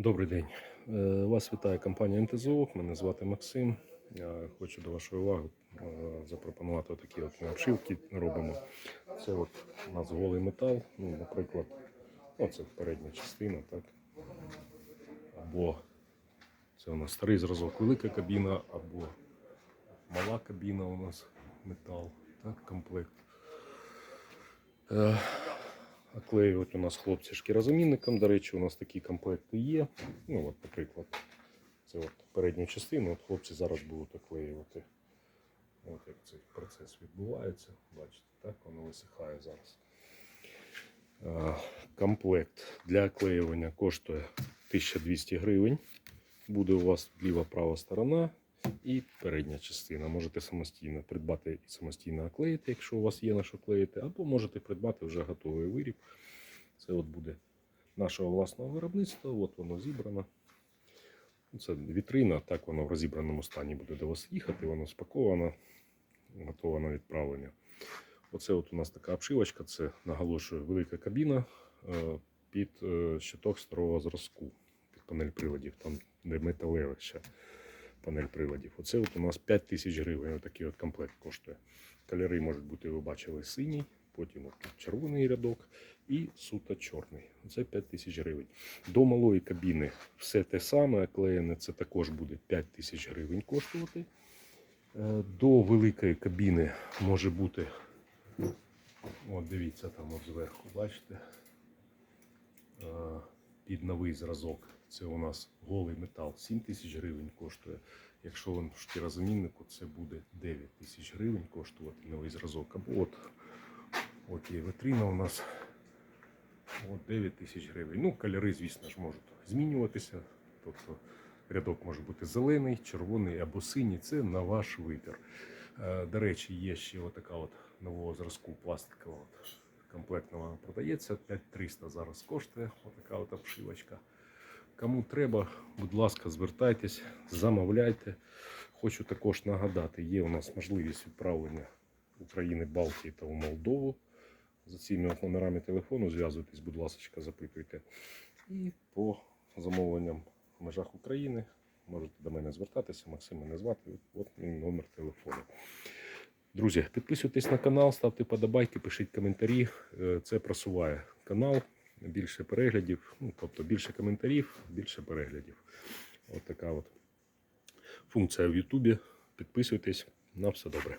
Добрий день. Е, Вас вітає компанія НТЗО. Мене звати Максим. Я хочу до вашої уваги е, запропонувати такі от обшивки робимо. Це от у нас голий метал, ну, наприклад, оце передня частина, так? Або це у нас старий зразок, велика кабіна, або мала кабіна у нас метал, так, комплект. Оклеюють у нас хлопці шкірозамінником. До речі, у нас такі комплекти є. Ну, от, наприклад, це от передню частину. От хлопці зараз будуть оклеювати. От як цей процес відбувається. Бачите, так воно висихає зараз. Комплект для оклеювання коштує 1200 гривень. Буде у вас ліва права сторона і передня частина. Можете самостійно придбати і самостійно оклеїти, якщо у вас є на що клеїти, або можете придбати вже готовий виріб. Це от буде нашого власного виробництва. От воно зібрано. Це вітрина, так воно в розібраному стані буде до вас їхати, воно спаковано, готово на відправлення. Оце от у нас така обшивочка, це наголошую велика кабіна е, під е, щиток старого зразку, під панель приладів, там де металеве ще панель приладів. Оце от у нас 5 тисяч гривень. Отакий от комплект коштує. Кольори можуть бути, ви бачили, синій, потім от тут червоний рядок і суто чорний. Це 5 тисяч гривень. До малої кабіни все те саме, клеєне це також буде 5 тисяч гривень коштувати. Е, До великої кабіни може бути, от дивіться там от зверху, бачите, Е, під новий зразок. Це у нас голий метал 7 тисяч гривень коштує. Якщо він в шкірозаміннику, це буде 9 тисяч гривень коштувати новий зразок. Або от, от є витрина у нас от 9 тисяч гривень. Ну, кольори, звісно ж, можуть змінюватися. Тобто рядок може бути зелений, червоний або синій. Це на ваш вибір. Е, До речі, є ще отака от нового зразку пластикова. От, комплектна вона продається. 5300 зараз коштує. Отака от обшивочка. Кому треба, будь ласка, звертайтесь, замовляйте. Хочу також нагадати, є у нас можливість відправлення України, Балтії та у Молдову. За цими номерами телефону зв'язуйтесь, будь ласка, запитуйте. І по замовленням в межах України можете до мене звертатися. Максим мене звати. От мій номер телефону. Друзі, підписуйтесь на канал, ставте подобайки, пишіть коментарі. Е, Це просуває канал. Більше переглядів, ну, тобто більше коментарів, більше переглядів. От така от функція в Ютубі. Підписуйтесь. На все добре.